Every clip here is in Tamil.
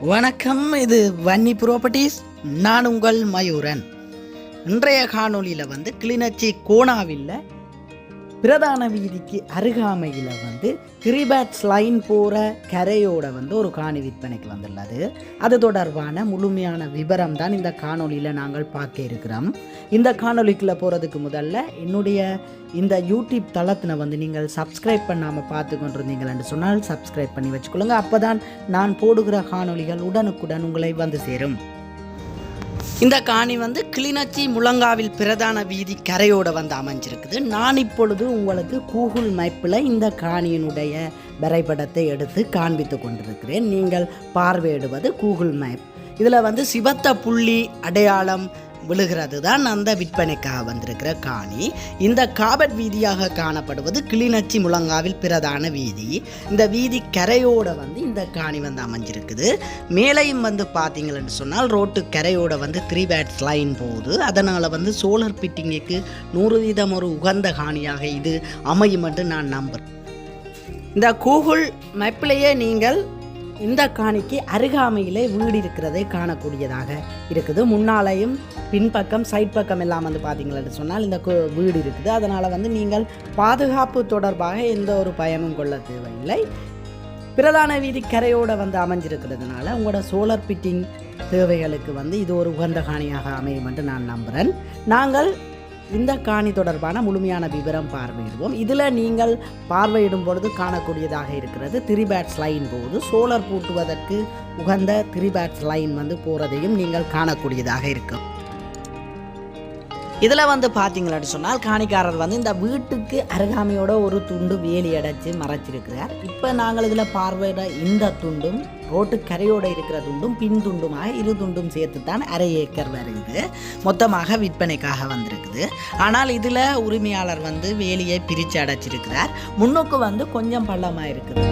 வணக்கம் இது வன்னி ப்ராப்பர்ட்டிஸ் நான் உங்கள் மயூரன். இன்றைய காணொலியில் வந்து கிளிநொச்சி கோணாவில் பிரதான வீதிக்கு அருகாமையில் வந்து கிரிபேட்ஸ் லைன் போகிற கரையோட வந்து ஒரு காணி விற்பனைக்கு வந்துள்ளது. அது தொடர்பான முழுமையான விவரம் தான் இந்த காணொலியில் நாங்கள் பார்க்க இருக்கிறோம். இந்த காணொளிக்குள்ளே போகிறதுக்கு முதல்ல என்னுடைய இந்த யூடியூப் தளத்தில் வந்து நீங்கள் சப்ஸ்கிரைப் பண்ணாமல் பார்த்து கொண்டிருந்தீங்கள்னு சொன்னால் சப்ஸ்கிரைப் பண்ணி வச்சுக்கொள்ளுங்க. அப்போ தான் நான் போடுகிற காணொளிகள் உடனுக்குடன் உங்களை வந்து சேரும். இந்த காணி வந்து கிளிநொச்சி முழங்காவில் பிரதான வீதி கரையோடு வந்து அமைஞ்சிருக்குது. நான் இப்பொழுது உங்களுக்கு கூகுள் மேப்பில் இந்த காணியினுடைய வரைபடத்தை எடுத்து காண்பித்து கொண்டிருக்கிறேன். நீங்கள் பார்வையிடுவது கூகுள் மேப். இதில் வந்து சிவத்த புள்ளி அடையாளம் விழுகிறது தான் அந்த விற்பனைக்காக வந்திருக்கிற காணி. இந்த காபட் வீதியாக காணப்படுவது கிளிநொச்சி முழங்காவில் பிரதான வீதி. இந்த வீதி கரையோட வந்து இந்த காணி வந்து அமைஞ்சிருக்குது. மேலையும் வந்து பார்த்தீங்கன்னு சொன்னால் ரோட்டு கரையோட வந்து த்ரீ பேட்ஸ் லைன் போகுது. அதனால் வந்து சோலார் பிட்டிங்குக்கு நூறு வீதம் ஒரு உகந்த காணியாக இது அமையும் என்று நான் நம்புகிறேன் இந்த கூகுள் மேப்பிலேயே நீங்கள் இந்த காணிக்கு அருகாமையிலே வீடு இருக்கிறதை காணக்கூடியதாக இருக்குது. முன்னாலையும் பின்பக்கம் சைட் பக்கம் எல்லாம் வந்து பார்த்தீங்களன்னு சொன்னால் இந்த வீடு இருக்குது. அதனால் வந்து நீங்கள் பாதுகாப்பு தொடர்பாக எந்த ஒரு பயமும் கொள்ள தேவையில்லை. பிரதான வீதி கரையோடு வந்து அமைஞ்சிருக்கிறதுனால உங்களோட சோலார் பிட்டிங் தேவைகளுக்கு வந்து இது ஒரு உகந்த காணியாக அமையும் என்று நான் நம்புகிறேன் நாங்கள் இந்த காணி தொடர்பான முழுமையான விவரம் பார்வையிடுவோம். இதில் நீங்கள் பார்வையிடும் பொழுது காணக்கூடியதாக இருக்கிறது. திரிபேட்ஸ் லைன் போது சோலார் பூட்டுவதற்கு உகந்த திரிபேட்ஸ் லைன் வந்து போகிறதையும் நீங்கள் காணக்கூடியதாக இருக்கும். இதில் வந்து பார்த்தீங்களான்னு சொன்னால் காணிக்காரர் வந்து இந்த வீட்டுக்கு அருகாமையோட ஒரு துண்டு வேலி அடைச்சி மறைச்சிருக்கிறார். இப்போ நாங்கள் இதில் பார்வையிட இந்த துண்டும் ரோட்டு கரையோடு இருக்கிற துண்டும் பின் துண்டுமாக இரு துண்டும் சேர்த்து தான் அரை ஏக்கர் வருது மொத்தமாக விற்பனைக்காக வந்திருக்குது. ஆனால் இதில் உரிமையாளர் வந்து வேலியை பிரித்து அடைச்சிருக்கிறார். முன்னுக்கு வந்து கொஞ்சம் பள்ளமாக இருக்குது.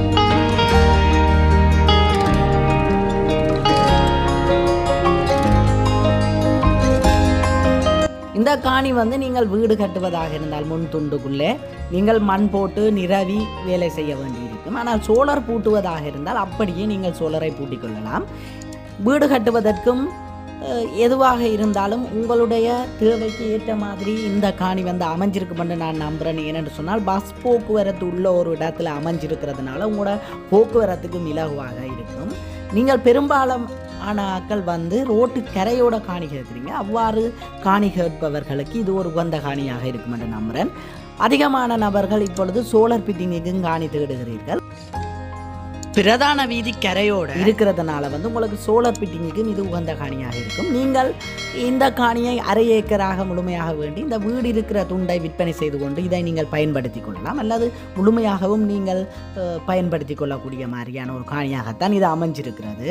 இந்த காணி வந்து நீங்கள் வீடு கட்டுவதாக இருந்தால் முன் துண்டுக்குள்ளே நீங்கள் மண் போட்டு நிரவி வேலை செய்ய வேண்டியிருக்கும். ஆனால் சோழர் பூட்டுவதாக இருந்தால் அப்படியே நீங்கள் சோழரை பூட்டிக் கொள்ளலாம் வீடு கட்டுவதற்கும் எதுவாக இருந்தாலும் உங்களுடைய தேவைக்கு ஏற்ற மாதிரி இந்த காணி வந்து அமைஞ்சிருக்கும் என்று நான் நம்புகிறேன் ஏனென்று சொன்னால் பஸ் போக்குவரத்து உள்ள ஒரு இடத்துல அமைஞ்சிருக்கிறதுனால உங்களோட போக்குவரத்துக்கு இலகுவாக இருக்கும். நீங்கள் பெரும்பாலும் ஆன வந்து ரோட்டு கரையோட காணி கேட்குறீங்க. அவ்வாறு காணி கேட்பவர்களுக்கு இது ஒரு உகந்த காணியாக இருக்கும் என்று நம்புகிறேன் அதிகமான நபர்கள் இப்பொழுது சோழர் பிட்டிங்குக்கும் காணி தேடுகிறீர்கள். பிரதான வீதி கரையோடு இருக்கிறதுனால வந்து உங்களுக்கு சோலார் பிட்டிங்குக்கும் இது உகந்த காணியாக இருக்கும். நீங்கள் இந்த காணியை அரை ஏக்கராக முழுமையாக வேண்டி இந்த வீடு இருக்கிற துண்டை விற்பனை செய்து கொண்டு இதை நீங்கள் பயன்படுத்தி கொள்ளலாம். அல்லது முழுமையாகவும் நீங்கள் அஹ், பயன்படுத்தி கொள்ளக்கூடிய மாதிரியான ஒரு காணியாகத்தான் இது அமைஞ்சிருக்கிறது.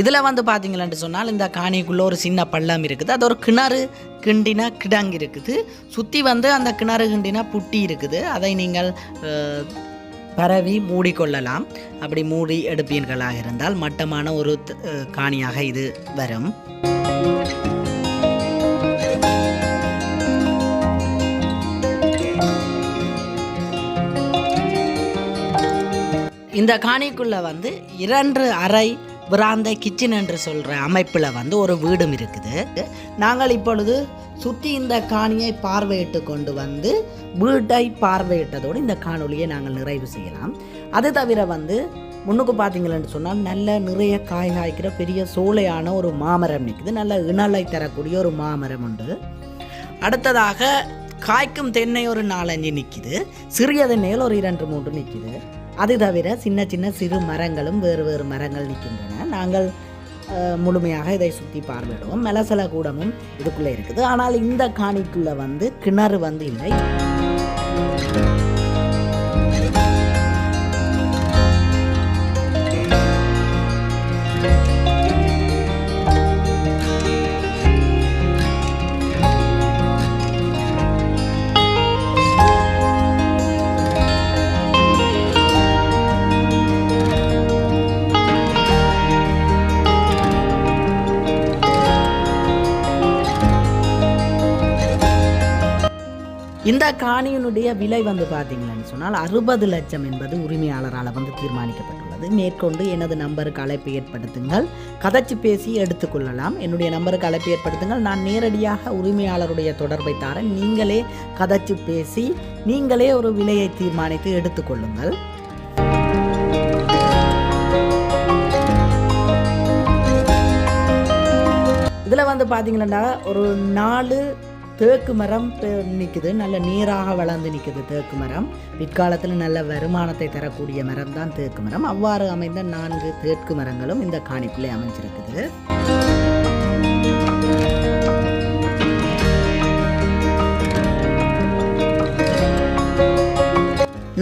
இதில் வந்து பார்த்தீங்களேன்னு சொன்னால் இந்த காணிக்குள்ளே ஒரு சின்ன பள்ளம் இருக்குது. அது ஒரு கிணறு கிண்டினா கிடங்கு இருக்குது. சுற்றி வந்து அந்த கிணறு கிண்டினா புட்டி இருக்குது. அதை நீங்கள் பரவி மூடிக்கொள்ளலாம். அப்படி மூடி எடுப்பீர்களாக இருந்தால் மட்டமான ஒரு காணியாக இது வரும். இந்த காணிக்குள்ளே வந்து இரண்டு அறை பிராந்த கிச்சன் என்று சொல்கிற அமைப்பில் வந்து ஒரு வீடும் இருக்குது. நாங்கள் இப்பொழுது சுற்றி இந்த காணியை பார்வையிட்டு கொண்டு வந்து வீட்டை பார்வையிட்டதோடு இந்த காணொலியை நாங்கள் நிறைவு செய்யலாம். அது தவிர வந்து முன்னுக்கு பார்த்தீங்களேன்னு சொன்னால் நல்ல நிறைய காய் காய்க்கிற பெரிய சோலையான ஒரு மாமரம் நிற்குது. நல்ல இணலை தரக்கூடிய ஒரு மாமரம் உண்டு. அடுத்ததாக காய்க்கும் தென்னை ஒரு நாலஞ்சு நிற்கிது. சிறிய தென்னையில் ஒரு இரண்டு மூன்று நிற்கிது. அது தவிர சின்ன சின்ன சிறு மரங்களும் வேறு வேறு மரங்கள் நிற்கின்றன. நாங்கள் முழுமையாக இதை சுற்றி பார்வையிடுவோம். மெலசல கூடமும் இதுக்குள்ளே இருக்குது. ஆனால் இந்த காணிக்குள்ளே வந்து கிணறு வந்து இல்லை. இந்த காணியினுடைய விலை வந்து பார்த்தீங்கன்னு சொன்னால் அறுபது லட்சம் என்பது உரிமையாளரால் வந்து தீர்மானிக்கப்பட்டுள்ளது. மேற்கொண்டு எனது நம்பருக்கு அழைப்பு ஏற்படுத்துங்கள். கதைச்சு பேசி எடுத்துக்கொள்ளலாம் என்னுடைய நம்பருக்கு அழைப்பு ஏற்படுத்துங்கள். நான் நேரடியாக உரிமையாளருடைய தொடர்பை தாரேன். நீங்களே கதைச்சு பேசி நீங்களே ஒரு விலையை தீர்மானித்து எடுத்துக்கொள்ளுங்கள் இதில் வந்து பார்த்தீங்கன்னா ஒரு நாலு தேக்கு மரம் நிற்குது நல்ல நீராக வளர்ந்து நிற்குது தேக்கு மரம். பிற்காலத்தில் நல்ல வருமானத்தை தரக்கூடிய மரம் தான் தேக்கு மரம். அவ்வாறு அமைந்த நான்கு தேக்கு மரங்களும் இந்த காணிக்குள்ளே அமைஞ்சிருக்குது.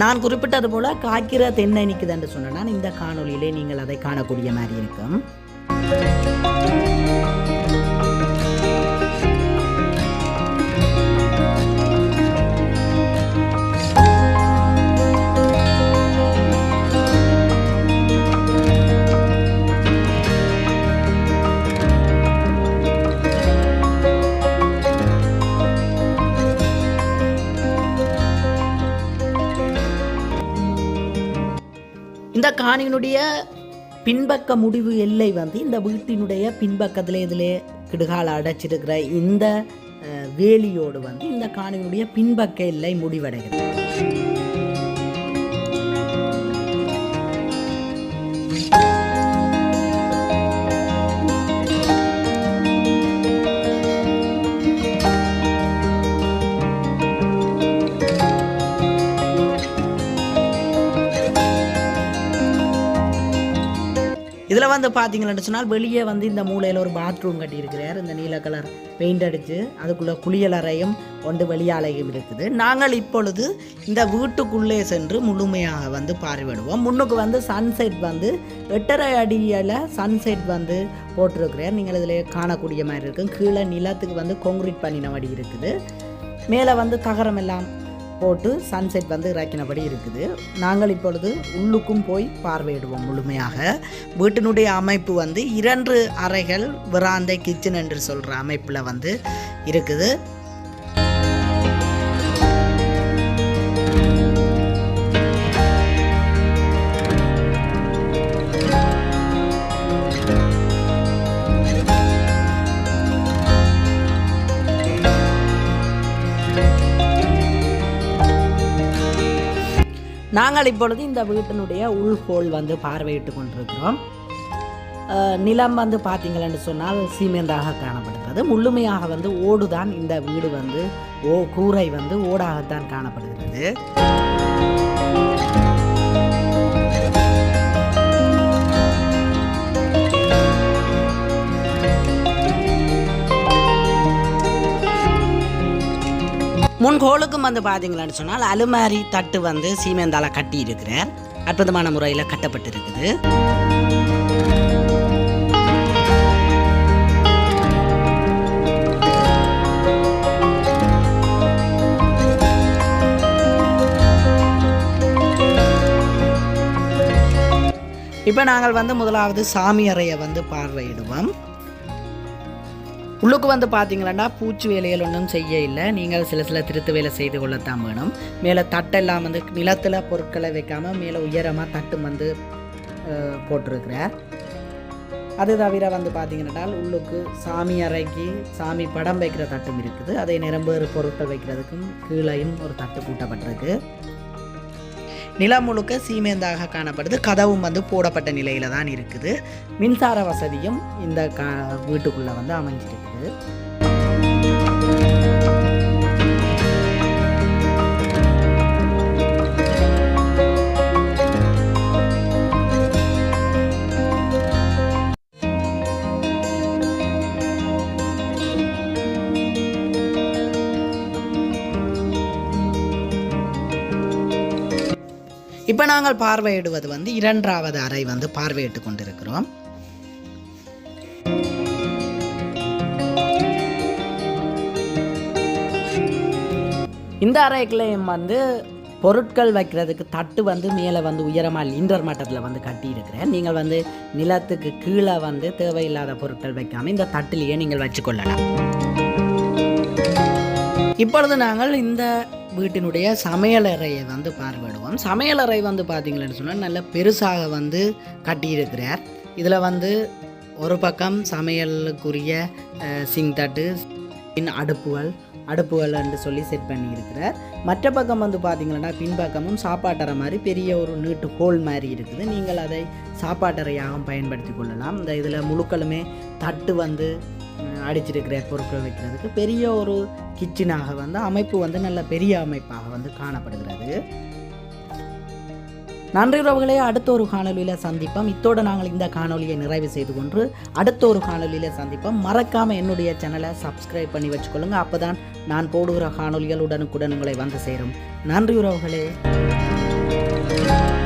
நான் குறிப்பிட்டது போல காக்கிற தென்னை நிற்குது என்று சொன்னால் இந்த காணொலியிலே நீங்கள் அதை காணக்கூடிய மாதிரி இருக்கும். ஞானியினுடைய பின்பக்க முடிவு எல்லை வந்து இந்த வீட்டினுடைய பின்பக்கத்தில் இதில் கிடுகால அடைச்சிருக்கிற இந்த வேலியோடு வந்து இந்த காணியினுடைய பின்பக்க எல்லை முடிவடைகிறது. இதில் வந்து பார்த்தீங்கன்னு சொன்னால் வெளியே வந்து இந்த மூலையில் ஒரு பாத்ரூம் கட்டியிருக்கிறார். இந்த நீல கலர் பெயிண்ட் அடித்து அதுக்குள்ளே குளியலறையும் ஒன்று வெளியாலையும் இருக்குது. நாங்கள் இப்பொழுது இந்த வீட்டுக்குள்ளே சென்று முழுமையாக வந்து பார்வையிடுவோம். முன்னுக்கு வந்து சன்செட் வந்து எட்டரை அடியில் சன்செட் வந்து போட்டிருக்கிறார். நீங்கள் இதில் காணக்கூடிய மாதிரி இருக்கும். கீழே நிலத்துக்கு வந்து கொங்கிரீட் பண்ணின வடி இருக்குது. மேலே வந்து தகரம் எல்லாம் போட்டு சன்செட் வந்து இறக்கினபடி இருக்குது. நாங்கள் இப்பொழுது உள்ளுக்கும் போய் பார்வையிடுவோம் முழுமையாக. வீட்டினுடைய அமைப்பு வந்து இரண்டு அறைகள் விராந்தை கிச்சன் என்று சொல்கிற அமைப்பில் வந்து இருக்குது. நாங்கள் இப்பொழுது இந்த வீட்டினுடைய உள்ஹோல் வந்து பார்வையிட்டு கொண்டிருக்கிறோம். நிலம் வந்து பார்த்தீங்களன்னு சொன்னால் சீமெந்தாக காணப்படுகிறது. முழுமையாக வந்து ஓடுதான் இந்த வீடு வந்து ஓ கூரை வந்து ஓடாகத்தான் காணப்படுகிறது. முன் கோலுக்கும் வந்து பார்த்தீங்களான்னு சொன்னால் அலுமாரி தட்டு வந்து சீமெந்தால கட்டி இருக்கிறார் அற்புதமான முறையில் கட்டப்பட்டிருக்குது. இப்போ நாங்கள் வந்து முதலாவது சாமி அறையை வந்து பார்வையிடுவோம். உள்ளுக்கு வந்து பார்த்தீங்களன்னா பூச்சி வேலைகள் ஒன்றும் செய்ய இல்லை. நீங்கள் சில சில திருத்து வேலை செய்து கொள்ளத்தான் வேணும். மேலே தட்டெல்லாம் வந்து நிலத்தில் பொருட்களை வைக்காமல் மேலே உயரமாக தட்டு வந்து போட்டிருக்கிறார். அது தவிர வந்து பார்த்தீங்கன்னா உள்ளுக்கு சாமி அறைக்கு சாமி படம் வைக்கிற தட்டும் இருக்குது. அதே நிரம்பு பொருட்கள் வைக்கிறதுக்கும் கீழையும் ஒரு தட்டு கூட்டப்பட்டிருக்கு நிலம் முழுக்க சீமேந்தாக காணப்படுது. கதவும் வந்து போடப்பட்ட நிலையில் தான் இருக்குது. மின்சார வசதியும் இந்த கா வீட்டுக்குள்ளே வந்து அமைஞ்சிருக்குது. இப்போ நாங்கள் பார்வையிடுவது வந்து இரண்டாவது அறை வந்து பார்வையிட்டு கொண்டிருக்கிறோம். இந்த அறைக்குள்ளேயும் வந்து பொருட்கள் வைக்கிறதுக்கு தட்டு வந்து மேலே வந்து உயரமாக லிண்டர் மட்டத்தில் வந்து கட்டியிருக்கிறேன். நீங்கள் வந்து நிலத்துக்கு கீழே வந்து தேவையில்லாத பொருட்கள் வைக்காமல் இந்த தட்டிலேயே நீங்கள் வச்சுக்கொள்ளலாம் இப்பொழுது நாங்கள் இந்த வீட்டினுடைய சமையலறையை வந்து பார்வையிடுவோம். சமையலறை வந்து பார்த்தீங்கன்னு சொன்னால் நல்ல பெருசாக வந்து கட்டியிருக்கிறார். இதில் வந்து ஒரு பக்கம் சமையலுக்குரிய சிங் தட்டு பின் அடுப்புகள் அடுப்புகள் என்று சொல்லி செட் பண்ணியிருக்கிறார். மற்ற பக்கம் வந்து பார்த்திங்கன்னா பின்பக்கமும் சாப்பாட்டறை மாதிரி பெரிய ஒரு நீட்டு ஹோல் மாதிரி இருக்குது. நீங்கள் அதை சாப்பாட்டறையாகவும் பயன்படுத்தி கொள்ளலாம். இந்த இதில் முழுக்களுமே தட்டு வந்து அடிச்சிருக்கிற பொருட்கள் வைக்கிறதுக்கு பெரிய ஒரு கிச்சனாக வந்து அமைப்பு வந்து நல்ல பெரிய அமைப்பாக வந்து காணப்படுகிறது. நன்றி உறவுகளே அடுத்த ஒரு காணொலியில் சந்திப்போம். இத்தோடு நாங்கள் இந்த காணொலியை நிறைவு செய்து கொண்டு அடுத்த ஒரு காணொலியில் சந்திப்போம். மறக்காமல் என்னுடைய சேனலை சப்ஸ்கிரைப் பண்ணி வச்சுக்கொள்ளுங்க. அப்போ தான் நான் போடுகிற காணொலிகள் உடனுக்குடன் உங்களை வந்து சேரும். நன்றி உறவுகளே.